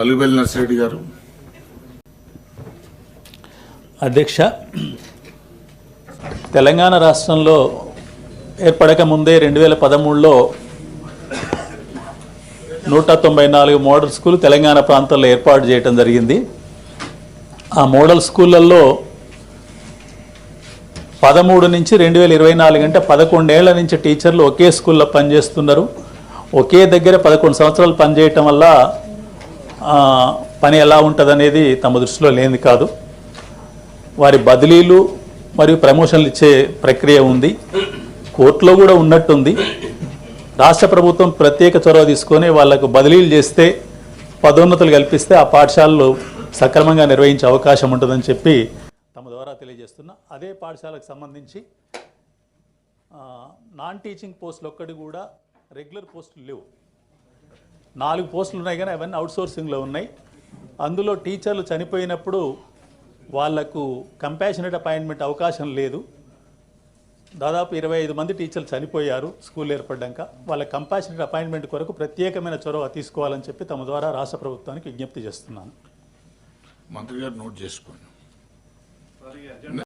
అలుబెల్ నర్సిరెడ్డి గారు. అధ్యక్ష తెలంగాణ రాష్ట్రంలో ఏర్పడక ముందే రెండు వేల పదమూడులో నూట తొంభై నాలుగు మోడల్ స్కూల్ తెలంగాణ ప్రాంతంలో ఏర్పాటు చేయడం జరిగింది. ఆ మోడల్ స్కూళ్ళల్లో పదమూడు నుంచి రెండు వేల ఇరవై నాలుగు అంటే పదకొండేళ్ళ నుంచి టీచర్లు ఒకే స్కూల్లో పనిచేస్తున్నారు. ఒకే దగ్గర పదకొండు సంవత్సరాలు పనిచేయటం వల్ల పని ఎలా ఉంటుందనేది తమ దృష్టిలో లేనిది కాదు. వారి బదిలీలు మరియు ప్రమోషన్లు ఇచ్చే ప్రక్రియ ఉంది. కోర్టులో కూడా ఉన్నట్టుంది. రాష్ట్ర ప్రభుత్వం ప్రత్యేక చొరవ తీసుకొని వాళ్ళకు బదిలీలు చేస్తే పదోన్నతులు కల్పిస్తే ఆ పాఠశాలలు సక్రమంగా నిర్వహించే అవకాశం ఉంటుందని చెప్పి తమ ద్వారా తెలియజేస్తున్నా. అదే పాఠశాలకు సంబంధించి నాన్ టీచింగ్ పోస్టులు ఒక్కటి కూడా రెగ్యులర్ పోస్టులు లేవు. నాలుగు పోస్టులు ఉన్నాయి కానీ అవన్నీ అవుట్సోర్సింగ్లో ఉన్నాయి. అందులో టీచర్లు చనిపోయినప్పుడు వాళ్ళకు కంపాషనేట్ అపాయింట్మెంట్ అవకాశం లేదు. దాదాపు ఇరవై ఐదు మంది టీచర్లు చనిపోయారు స్కూల్ ఏర్పడ్డాక. వాళ్ళ కంపాషనేట్ అపాయింట్మెంట్ కొరకు ప్రత్యేకమైన చొరవ తీసుకోవాలని చెప్పి తమ ద్వారా రాష్ట్ర ప్రభుత్వానికి విజ్ఞప్తి చేస్తున్నాను. మంత్రి గారు నోట్ చేసుకోండి.